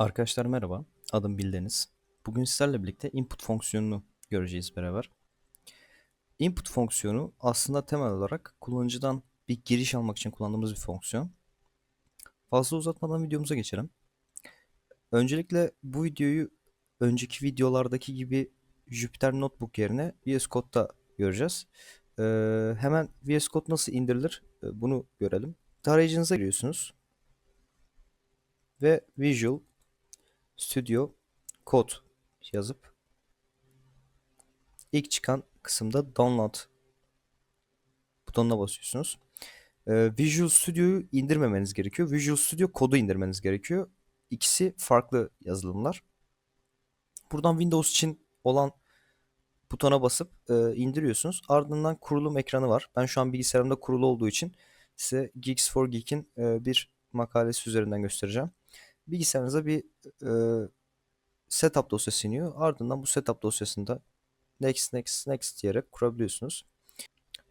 Arkadaşlar merhaba, adım Bildeniz. Bugün sizlerle birlikte input fonksiyonunu göreceğiz beraber. Input fonksiyonu aslında temel olarak kullanıcıdan bir giriş almak için kullandığımız bir fonksiyon. Fazla uzatmadan videomuza geçelim. Öncelikle bu videoyu önceki videolardaki gibi Jupyter Notebook yerine VS Code'da göreceğiz. Ee, hemen VS Code nasıl indirilir Ee, bunu görelim. Tarayıcınıza giriyorsunuz ve Visual Studio Code yazıp ilk çıkan kısımda download butonuna basıyorsunuz. Ee, Visual Studio'yu indirmemeniz gerekiyor. Visual Studio kodu indirmeniz gerekiyor. İkisi farklı yazılımlar. Buradan Windows için olan butona basıp e, indiriyorsunuz. Ardından kurulum ekranı var. Ben şu an bilgisayarımda kurulu olduğu için size Geeks for Geek'in e, bir makalesi üzerinden göstereceğim. Bilgisayarınıza bir e, setup dosyası iniyor. Ardından bu setup dosyasında next next next diyerek kurabiliyorsunuz.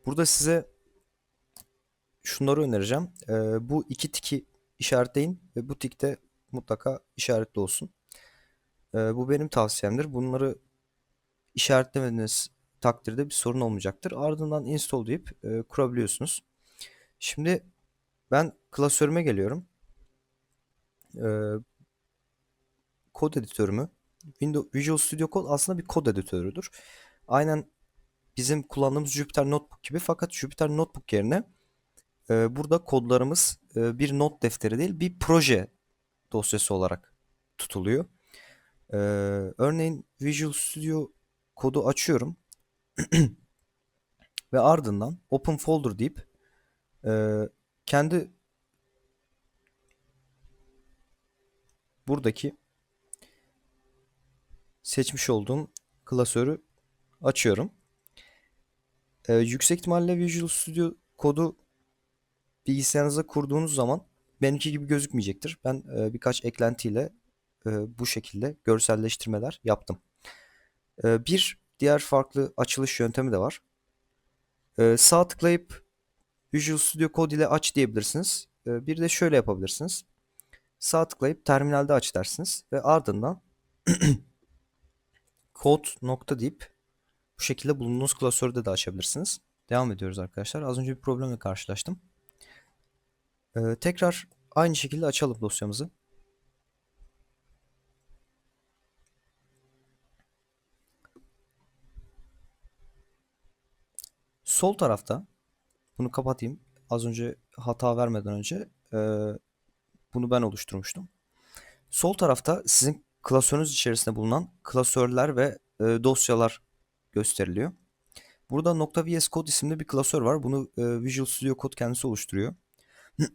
Burada size şunları önereceğim. Ee, bu iki tiki işaretleyin ve bu tikte mutlaka işaretli olsun. Ee, bu benim tavsiyemdir. Bunları işaretlemediğiniz takdirde bir sorun olmayacaktır. Ardından install deyip e, kurabiliyorsunuz. Şimdi ben klasörüme geliyorum. Ee, kod editörümü Windows Visual Studio Code aslında bir kod editörüdür. Aynen bizim kullandığımız Jupyter Notebook gibi fakat Jupyter Notebook yerine e, burada kodlarımız e, bir not defteri değil bir proje dosyası olarak tutuluyor. E, örneğin Visual Studio kodu açıyorum ve ardından Open Folder deyip e, kendi buradaki seçmiş olduğum klasörü açıyorum. Ee, yüksek ihtimalle Visual Studio kodu bilgisayarınıza kurduğunuz zaman benimki gibi gözükmeyecektir. Ben e, birkaç eklentiyle e, bu şekilde görselleştirmeler yaptım. E, bir diğer farklı açılış yöntemi de var. E, sağ tıklayıp Visual Studio Code ile aç diyebilirsiniz. E, bir de şöyle yapabilirsiniz. Sağ tıklayıp terminalde aç dersiniz ve ardından code nokta deyip bu şekilde bulunduğunuz klasörde de açabilirsiniz. Devam ediyoruz arkadaşlar. Az önce bir problemle karşılaştım. Ee, tekrar aynı şekilde açalım dosyamızı. Sol tarafta bunu kapatayım. Az önce hata vermeden önce e, bunu ben oluşturmuştum. Sol tarafta sizin klasörünüz içerisinde bulunan klasörler ve e, dosyalar gösteriliyor. Burada .vs Code isimli bir klasör var. Bunu e, Visual Studio Code kendisi oluşturuyor.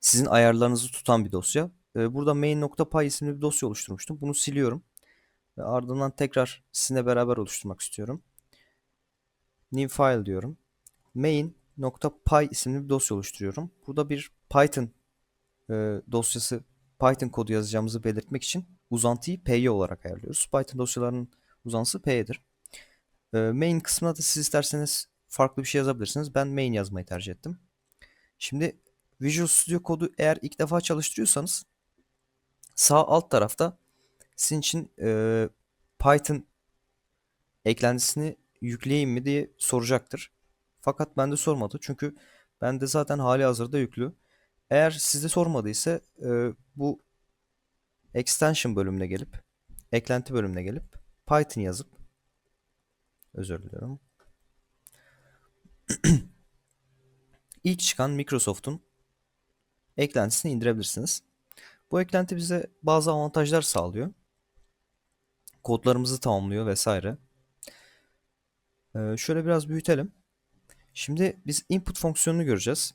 Sizin ayarlarınızı tutan bir dosya. E, burada main.py isimli bir dosya oluşturmuştum. Bunu siliyorum. Ve ardından tekrar sizinle beraber oluşturmak istiyorum. New file diyorum. main.py isimli bir dosya oluşturuyorum. Burada bir Python e, dosyası Python kodu yazacağımızı belirtmek için uzantıyı py olarak ayarlıyoruz. Python dosyalarının uzantısı py'dir. E, main kısmına da siz isterseniz farklı bir şey yazabilirsiniz. Ben main yazmayı tercih ettim. Şimdi Visual Studio kodu eğer ilk defa çalıştırıyorsanız sağ alt tarafta sizin için e, Python eklentisini yükleyeyim mi diye soracaktır. Fakat bende sormadı çünkü bende zaten hali hazırda yüklü. Eğer sizde sormadıysa e, bu extension bölümüne gelip eklenti bölümüne gelip Python yazıp özür diliyorum. İlk çıkan Microsoft'un eklentisini indirebilirsiniz. Bu eklenti bize bazı avantajlar sağlıyor. Kodlarımızı tamamlıyor vesaire. Ee, şöyle biraz büyütelim. Şimdi biz input fonksiyonunu göreceğiz.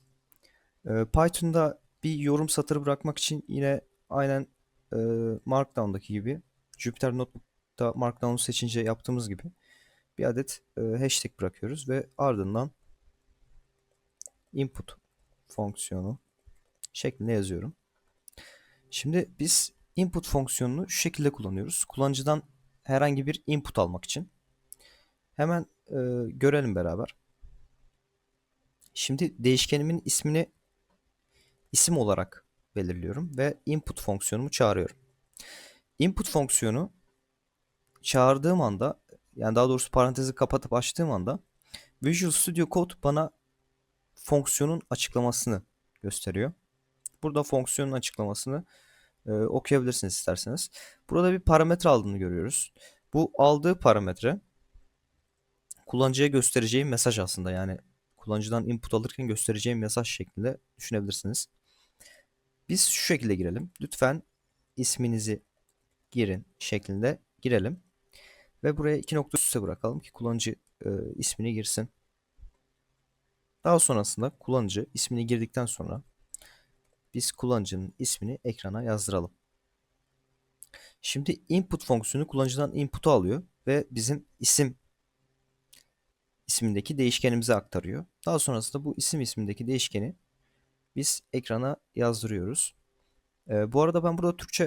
Ee, Python'da bir yorum satırı bırakmak için yine aynen e, Markdown'daki gibi Jupyter Notebook'ta Markdown'u seçince yaptığımız gibi bir adet e, hashtag bırakıyoruz ve ardından input fonksiyonu şeklinde yazıyorum. Şimdi biz input fonksiyonunu şu şekilde kullanıyoruz. Kullanıcıdan herhangi bir input almak için. Hemen e, görelim beraber. Şimdi değişkenimin ismini isim olarak belirliyorum ve input fonksiyonumu çağırıyorum. Input fonksiyonu çağırdığım anda yani daha doğrusu parantezi kapatıp açtığım anda Visual Studio Code bana fonksiyonun açıklamasını gösteriyor. Burada fonksiyonun açıklamasını e, okuyabilirsiniz isterseniz. Burada bir parametre aldığını görüyoruz. Bu aldığı parametre kullanıcıya göstereceği mesaj aslında. Yani kullanıcıdan input alırken göstereceği mesaj şeklinde düşünebilirsiniz. Biz şu şekilde girelim. Lütfen isminizi girin şeklinde girelim. Ve buraya iki nokta üst üste bırakalım ki kullanıcı e, ismini girsin. Daha sonrasında kullanıcı ismini girdikten sonra biz kullanıcının ismini ekrana yazdıralım. Şimdi input fonksiyonu kullanıcıdan input'u alıyor ve bizim isim ismindeki değişkenimize aktarıyor. Daha sonrasında bu isim ismindeki değişkeni biz ekrana yazdırıyoruz. Ee, bu arada ben burada Türkçe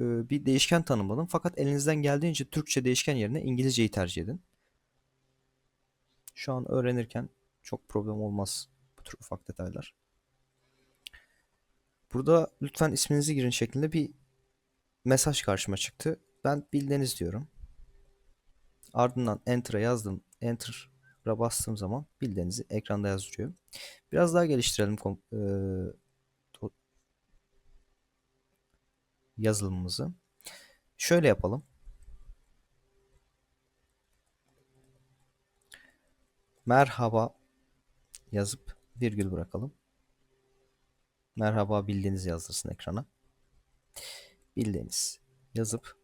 e, bir değişken tanımladım. Fakat elinizden geldiğince Türkçe değişken yerine İngilizceyi tercih edin. Şu an öğrenirken çok problem olmaz bu tür ufak detaylar. Burada lütfen isminizi girin şeklinde bir mesaj karşıma çıktı. Ben bildiğiniz diyorum. Ardından Enter'a yazdım. Enter'a bastığım zaman bildiğinizi ekranda yazdırıyor. Biraz daha geliştirelim e, yazılımımızı. Şöyle yapalım. Merhaba yazıp virgül bırakalım. Merhaba bildiğiniz yazdırsın ekrana. Bildiğiniz yazıp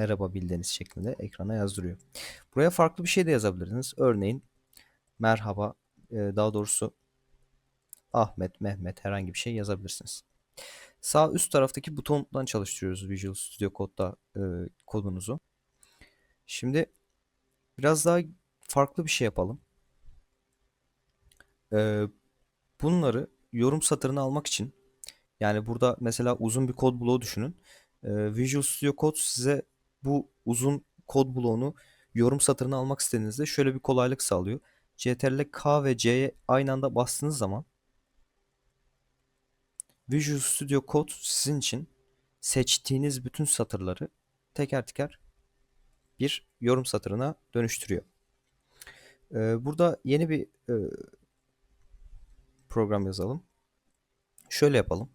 merhaba bildiğiniz şeklinde ekrana yazdırıyor. Buraya farklı bir şey de yazabilirsiniz. Örneğin merhaba e, daha doğrusu Ahmet, Mehmet herhangi bir şey yazabilirsiniz. Sağ üst taraftaki butondan çalıştırıyoruz Visual Studio Code'da e, kodunuzu. Şimdi biraz daha farklı bir şey yapalım. E, bunları yorum satırını almak için yani burada mesela uzun bir kod bloğu düşünün. E, Visual Studio Code size bu uzun kod bloğunu yorum satırını almak istediğinizde şöyle bir kolaylık sağlıyor. CTRL K ve C'ye aynı anda bastığınız zaman Visual Studio Code sizin için seçtiğiniz bütün satırları teker teker bir yorum satırına dönüştürüyor. Ee, burada yeni bir e, program yazalım. Şöyle yapalım.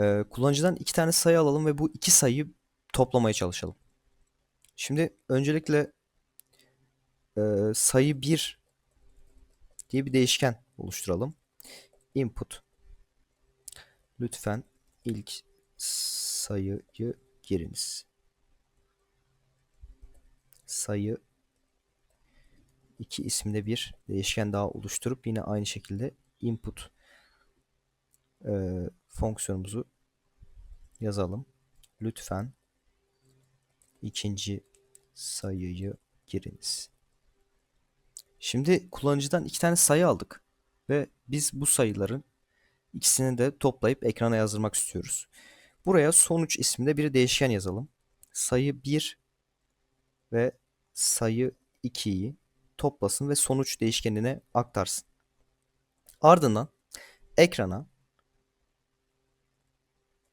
Ee, kullanıcıdan iki tane sayı alalım ve bu iki sayıyı toplamaya çalışalım. Şimdi öncelikle e, sayı 1 diye bir değişken oluşturalım. Input Lütfen ilk sayıyı giriniz. Sayı iki isimde bir değişken daha oluşturup yine aynı şekilde input e, fonksiyonumuzu yazalım. Lütfen ikinci sayıyı giriniz. Şimdi kullanıcıdan iki tane sayı aldık ve biz bu sayıların İkisini de toplayıp ekrana yazdırmak istiyoruz. Buraya sonuç isminde bir değişken yazalım. Sayı 1 ve sayı 2'yi toplasın ve sonuç değişkenine aktarsın. Ardından ekrana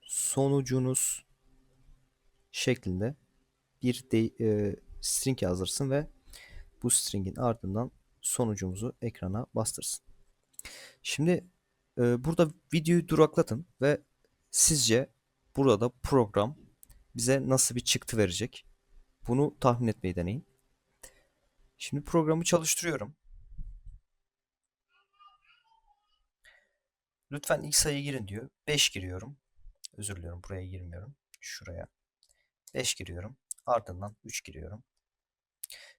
sonucunuz şeklinde bir de, e, string yazdırsın ve bu stringin ardından sonucumuzu ekrana bastırsın. Şimdi ee, burada videoyu duraklatın ve sizce burada program bize nasıl bir çıktı verecek? Bunu tahmin etmeyi deneyin. Şimdi programı çalıştırıyorum. Lütfen ilk sayıyı girin diyor. 5 giriyorum. Özür diliyorum buraya girmiyorum. Şuraya. 5 giriyorum. Ardından 3 giriyorum.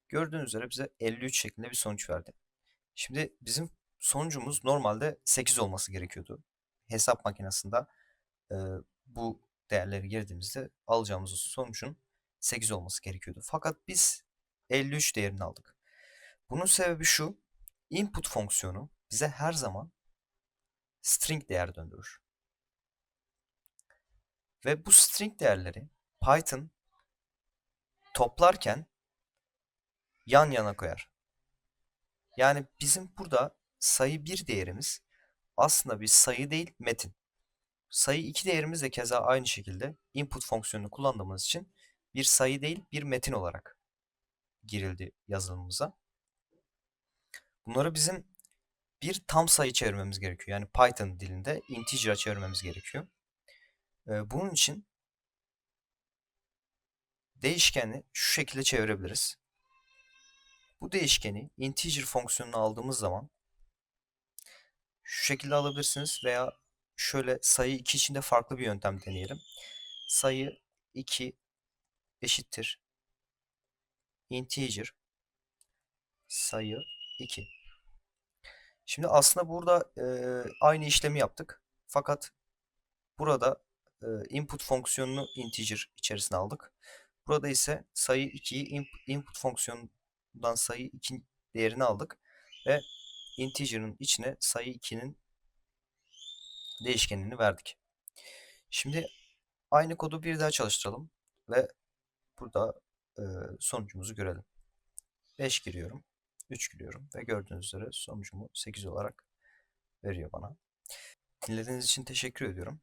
Gördüğünüz üzere bize 53 şeklinde bir sonuç verdi. Şimdi bizim sonucumuz normalde 8 olması gerekiyordu. Hesap makinesinde e, bu değerleri girdiğimizde alacağımız sonucun 8 olması gerekiyordu. Fakat biz 53 değerini aldık. Bunun sebebi şu. Input fonksiyonu bize her zaman string değer döndürür. Ve bu string değerleri Python toplarken yan yana koyar. Yani bizim burada sayı 1 değerimiz aslında bir sayı değil metin. sayı 2 değerimiz de keza aynı şekilde input fonksiyonunu kullandığımız için bir sayı değil bir metin olarak girildi yazılımımıza. Bunları bizim bir tam sayı çevirmemiz gerekiyor. Yani Python dilinde integer'a çevirmemiz gerekiyor. Ee, bunun için değişkeni şu şekilde çevirebiliriz. Bu değişkeni integer fonksiyonuna aldığımız zaman şu şekilde alabilirsiniz veya şöyle sayı 2 için de farklı bir yöntem deneyelim. Sayı 2 eşittir integer sayı 2. Şimdi aslında burada e, aynı işlemi yaptık. Fakat burada e, input fonksiyonunu integer içerisine aldık. Burada ise sayı 2'yi input fonksiyonundan sayı 2 değerini aldık ve integer'ın içine sayı 2'nin değişkenini verdik. Şimdi aynı kodu bir daha çalıştıralım ve burada e, sonucumuzu görelim. 5 giriyorum, 3 giriyorum ve gördüğünüz üzere sonucumu 8 olarak veriyor bana. Dinlediğiniz için teşekkür ediyorum.